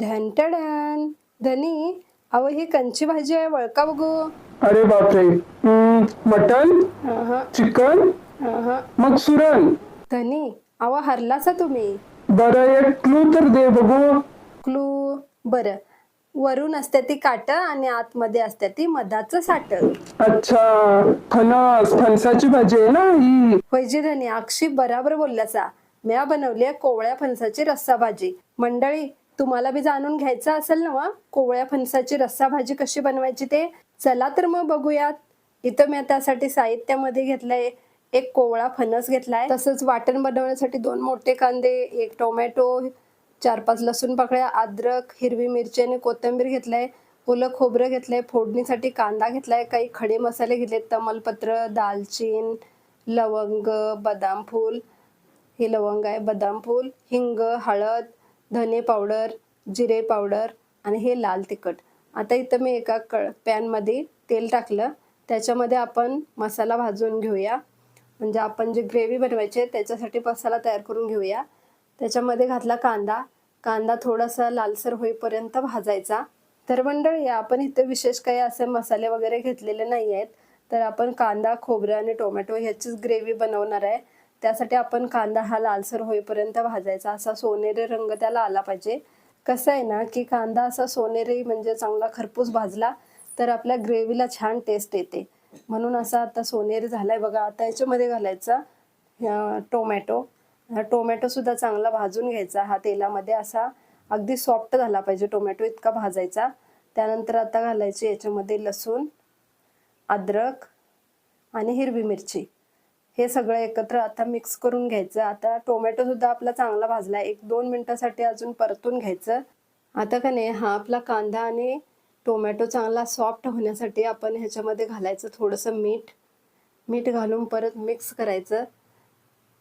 ढॅन धनी अहो ही कंची भाजी आहे वळका बघू. अरे बापरे. Mutton chicken. मग सुरण. धनी अहो हरलासा तुम्ही. बरं एक क्लू तर दे बघू. क्लू बरं. वरून असते ती काट आणि आतमध्ये असते ती मधाचं साठ. अच्छा. फणस फणसाची भाजी आहे ना ही? होयजी धनी अक्षी बराबर बोलल्याचा. म्या बनवली कोवळ्या फणसाची रस्सा भाजी. मंडळी तुम्हाला बी जाणून घ्यायचं असेल ना वा कोवळ्या फणसाची रस्सा भाजी कशी बनवायची ते? चला तर मग बघूयात. इथं मी त्यासाठी साहित्यामध्ये घेतलंय एक कोवळा फणस घेतलाय. तसंच वाटण बनवण्यासाठी दोन मोठे कांदे एक टोमॅटो चार पाच लसूण पाकळ्या अद्रक हिरवी मिरची आणि कोथिंबीर घेतलाय. ओलं खोबरं घेतलंय फोडणीसाठी कांदा घेतलाय काही खडे मसाले घेतले तमालपत्र दालचीन लवंग बदाम फूल. हे लवंग आहे बदाम फूल हिंग हळद धने पावडर जिरे पावडर आणि हे लाल तिखट. आता इथं मी एका क पॅनमध्ये तेल टाकलं. त्याच्यामध्ये आपण मसाला भाजून घेऊया. म्हणजे आपण जे ग्रेव्ही बनवायची आहे त्याच्यासाठी मसाला तयार करून घेऊया. त्याच्यामध्ये घातला कांदा. कांदा थोडासा लालसर होईपर्यंत भाजायचा. तर मंडळी आपण इथे विशेष काही असे मसाले वगैरे घेतलेले नाही आहेत तर आपण कांदा खोबरं आणि टोमॅटो ह्याचीच ग्रेव्ही बनवणार आहे. त्यासाठी आपण कांदा हा लालसर होईपर्यंत भाजायचा. असा सोनेरी रंग त्याला आला पाहिजे. कसं आहे ना की कांदा असा सोनेरी म्हणजे चांगला खरपूस भाजला तर आपल्या ग्रेव्हीला छान टेस्ट येते. म्हणून असा आता सोनेरी झालाय बघा. आता याच्यामध्ये घालायचा टोमॅटो. टोमॅटो सुद्धा चांगला भाजून घ्यायचा. हा तेलामध्ये असा अगदी सॉफ्ट झाला पाहिजे टोमॅटो इतका भाजायचा. त्यानंतर आता घालायचे याच्यामध्ये लसूण अद्रक आणि हिरवी मिरची. हे सगळं एकत्र आता मिक्स करून घ्यायचं. आता टोमॅटो सुद्धा आपला चांगला भाजला. एक दोन मिनिटासाठी अजून परतून घ्यायचं. आता का नाही हा आपला कांदा आणि टोमॅटो चांगला सॉफ्ट होण्यासाठी आपण ह्याच्यामध्ये घालायचं थोडंसं मीठ. मीठ घालून परत मिक्स करायचं.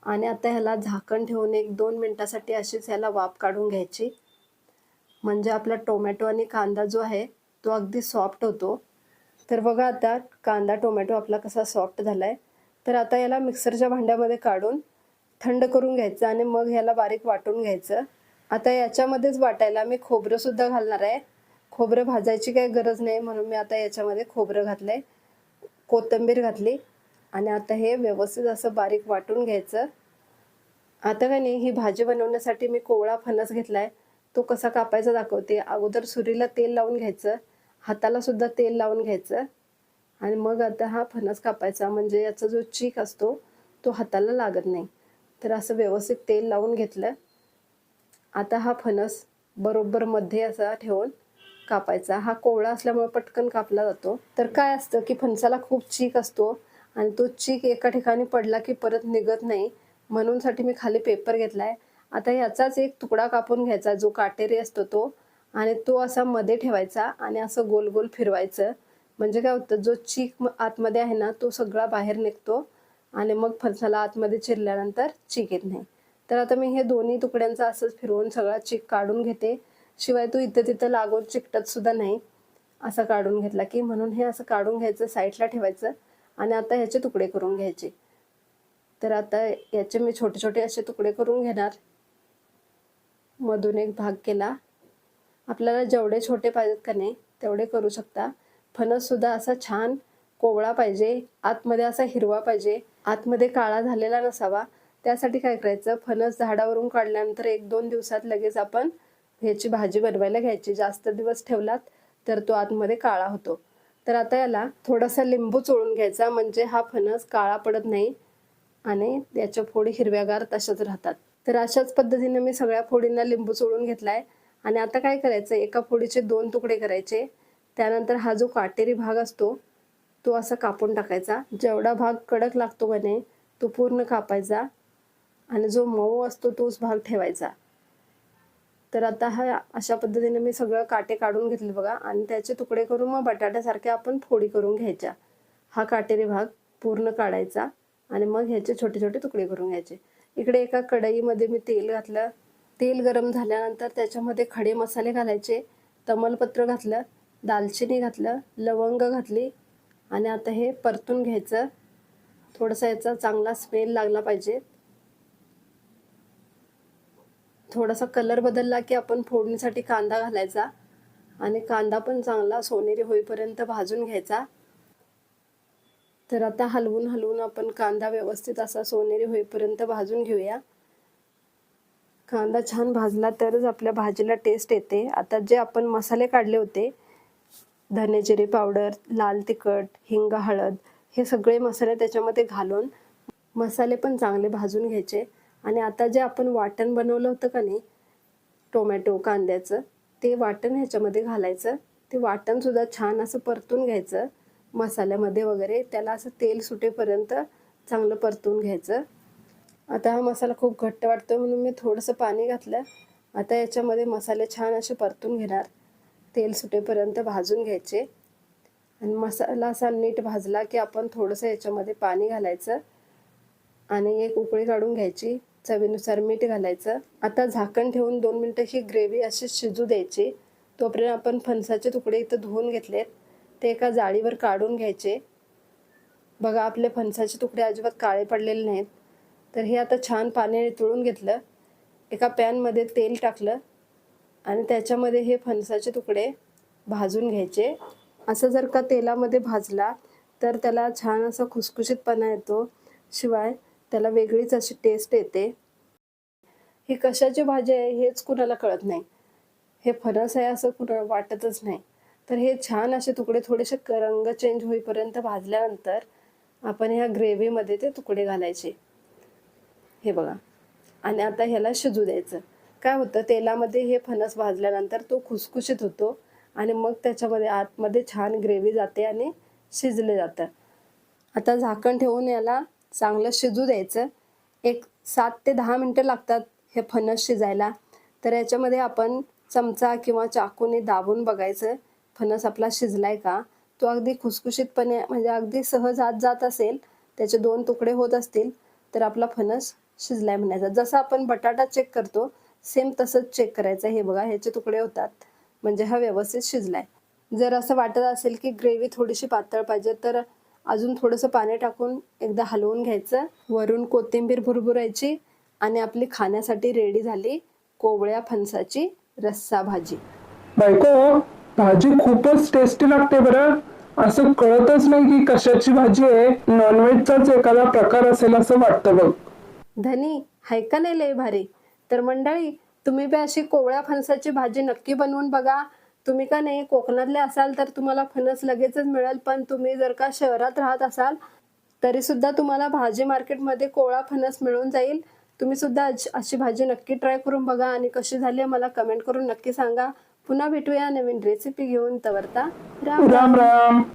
आणि आता ह्याला झाकण ठेवून एक दोन मिनटासाठी अशीच ह्याला वाफ काढून घ्यायची. म्हणजे आपला टोमॅटो आणि कांदा जो आहे तो अगदी सॉफ्ट होतो. तर बघा आता कांदा टोमॅटो आपला कसा सॉफ्ट झाला आहे तर आता याला मिक्सरच्या भांड्यामध्ये काढून थंड करून घ्यायचं आणि मग ह्याला बारीक वाटून घ्यायचं. आता याच्यामध्येच वाटायला मी खोबरंसुद्धा घालणार आहे. खोबरं भाजायची काही गरज नाही म्हणून मी आता याच्यामध्ये खोबरं घातलं आहे कोथिंबीर घातली आणि आता हे व्यवस्थित असं बारीक वाटून घ्यायचं. आता का नाही ही भाजी बनवण्यासाठी मी कोवळा फणस घेतला आहे तो कसा कापायचा दाखवते. अगोदर सुरीला तेल लावून घ्यायचं. हाताला सुद्धा तेल लावून घ्यायचं. आणि मग आता हा फणस कापायचा म्हणजे याचा जो चीक असतो तो हाताला लागत नाही. तर असं व्यवस्थित तेल लावून घेतलं. आता हा फणस बरोबर मध्ये असा ठेवून कापायचा. हा कोवळा असल्यामुळे पटकन कापला जातो. तर काय असतं की फणसाला खूप चीक असतो आणि तो चीक एका ठिकाणी पडला की परत निघत नाही. म्हणून साठी मी खाली पेपर घेतला आहे आता याचाच एक तुकडा कापून घ्यायचा. जो काटेरी असतो तो. आणि तो असा मध्ये ठेवायचा आणि असं गोल गोल फिरवायचं. म्हणजे काय होतं जो चीक आतमध्ये आहे ना तो सगळा बाहेर निघतो आणि मग फरसाला आतमध्ये चिरल्यानंतर चीक येत नाही. तर आता मी हे दोन्ही तुकड्यांचं असंच फिरवून सगळा चीक काढून घेते. शिवाय तो इथं तिथं लागून चिकटत सुद्धा नाही असं काढून घेतला की म्हणून हे असं काढून घ्यायचं साईडला ठेवायचं आणि आता ह्याचे तुकडे करून घ्यायचे. तर आता याचे मी छोटे छोटे असे तुकडे करून घेणार. मधून एक भाग केला. आपल्याला जेवढे छोटे पाहिजेत का नाही तेवढे करू शकता. फणससुद्धा असा छान कोवळा पाहिजे आतमध्ये असा हिरवा पाहिजे आतमध्ये काळा झालेला नसावा. त्यासाठी काय करायचं? फणस झाडावरून काढल्यानंतर एक दोन दिवसात लगेच आपण ह्याची भाजी बनवायला घ्यायची. जास्त दिवस ठेवलात तर तो आतमध्ये काळा होतो. तर आता याला थोडासा लिंबू चोळून घ्यायचा म्हणजे हा फणस काळा पडत नाही आणि याच्या फोडी हिरव्यागार तशाच राहतात. तर अशाच पद्धतीने मी सगळ्या फोडींना लिंबू चोळून घेतलाय. आणि आता काय करायचं? एका फोडीचे दोन तुकडे करायचे. त्यानंतर हा जो काटेरी भाग असतो तो असा कापून टाकायचा. जेवढा भाग कडक लागतो का नाही तो पूर्ण कापायचा आणि जो मऊ असतो तोच भाग ठेवायचा. तर आता हा अशा पद्धतीने मी सगळं काटे काढून घेतले बघा आणि त्याचे तुकडे करून मग बटाट्यासारखे आपण फोडी करून घ्यायच्या. हा काटेरी भाग पूर्ण काढायचा आणि मग ह्याचे छोटे छोटे तुकडे करून घ्यायचे. इकडे एका कढईमध्ये मी तेल घातलं. तेल गरम झाल्यानंतर त्याच्यामध्ये खडे मसाले घालायचे तमालपत्र घातलं दालचिनी घातलं लवंग घातली आणि आता हे परतून घ्यायचं. थोडंसं याचा चांगला स्मेल लागला पाहिजे. थोडासा कलर बदलला की आपण फोडणीसाठी कांदा घालायचा आणि कांदा पण चांगला सोनेरी होईपर्यंत भाजून घ्यायचा. तर आता हलवून हलवून आपण कांदा व्यवस्थित असा सोनेरी होईपर्यंत भाजून घेऊया. कांदा छान भाजला तरच आपल्या भाजीला टेस्ट येते. आता जे आपण मसाले काढले होते धने जिरे पावडर लाल तिखट हिंग हळद हे सगळे मसाले त्याच्यामध्ये घालून मसाले पण चांगले भाजून घ्यायचे. आणि आता जे आपण वाटण बनवलं होतं का नाही टोमॅटो कांद्याचं ते वाटण ह्याच्यामध्ये घालायचं. ते वाटणसुद्धा छान असं परतून घ्यायचं मसाल्यामध्ये वगैरे. त्याला असं तेल सुटेपर्यंत चांगलं परतून घ्यायचं. आता हा मसाला खूप घट्ट वाटतो म्हणून मी थोडंसं पाणी घातलं. आता याच्यामध्ये मसाले छान असे परतून घेणार. तेल सुटेपर्यंत भाजून घ्यायचे. आणि मसाला असा नीट भाजला की आपण थोडंसं याच्यामध्ये पाणी घालायचं. आणि एक उकळी काढून घ्यायची. चवीनुसार मीठ घालायचं. आता झाकण ठेवून दोन मिनटं ही ग्रेव्ही अशी शिजू द्यायची. तोपर्यंत आपण फणसाचे तुकडे इथं धुवून घेतलेत. ते एका जाळीवर काढून घ्यायचे. बघा आपले फणसाचे तुकडे अजिबात काळे पडलेले नाहीत. तर हे आता छान पाणी नितळून घेतलं. एका पॅनमध्ये तेल टाकलं. आणि त्याच्यामध्ये हे फणसाचे तुकडे भाजून घ्यायचे. असं जर का तेलामध्ये भाजला तर त्याला छान असा खुसखुशीतपणा येतो. शिवाय त्याला वेगळीच अशी टेस्ट येते. ही कशाची भाजी आहे हेच कुणाला कळत नाही. हे फणस आहे असं कुणाला वाटतच नाही. तर हे छान असे तुकडे थोडेसे रंग चेंज होईपर्यंत भाजल्यानंतर आपण ह्या ग्रेव्हीमध्ये ते तुकडे घालायचे. हे बघा. आणि आता ह्याला शिजू द्यायचं. काय होतं तेलामध्ये हे फणस भाजल्यानंतर तो खुसखुशीत होतो आणि मग त्याच्यामध्ये आतमध्ये छान ग्रेव्ही जाते आणि शिजले जातं. आता झाकण ठेवून याला चांगलं शिजू द्यायचं. एक सात ते दहा मिनटं लागतात हे फणस शिजायला. तर याच्यामध्ये आपण चमचा किंवा चाकूने दाबून बघायचं फणस आपला शिजलाय का? तो अगदी खुसखुशीतपणे म्हणजे अगदी सहज आत जात असेल त्याचे दोन तुकडे होत असतील तर आपला फणस शिजलाय म्हणायचा. जसं आपण बटाटा चेक करतो सेम तसंच चेक करायचं. हे बघा ह्याचे तुकडे होतात. म्हणजे हा व्यवस्थित शिजलाय. जर असं वाटत असेल की ग्रेव्ही थोडीशी पातळ पाहिजे तर अजून थोडंसं पाणी टाकून एकदा हलवून घ्यायचं. वरून कोथिंबीर भुरभुरायची आणि आपली खाण्यासाठी रेडी झाली कोवळ्या फणसाची रस्सा भाजी. बायको भाजी खूपच टेस्टी लागते बरं. असं कळतच नाही की कशाची भाजी आहे. नॉनव्हेजचाच एखादा प्रकार असेल असं वाटतं बघ. धनी हाय का नाही लय भारी? तर मंडळी तुम्ही बी अशी कोवळ्या फणसाची भाजी नक्की बनवून बघा. तुम्ही का नाही कोकणातले असाल तर तुम्हाला फणस लगेचच मिळेल पण तुम्ही जर का शहरात राहत असाल तरी सुद्धा तुम्हाला भाजी मार्केटमध्ये कोवळा फणस मिळून जाईल. तुम्ही सुद्धा अशी भाजी नक्की ट्राय करून बघा आणि कशी झाली आहे मला कमेंट करून नक्की सांगा. पुन्हा भेटूया नवीन रेसिपी घेऊन. तवरता राम. राम राम.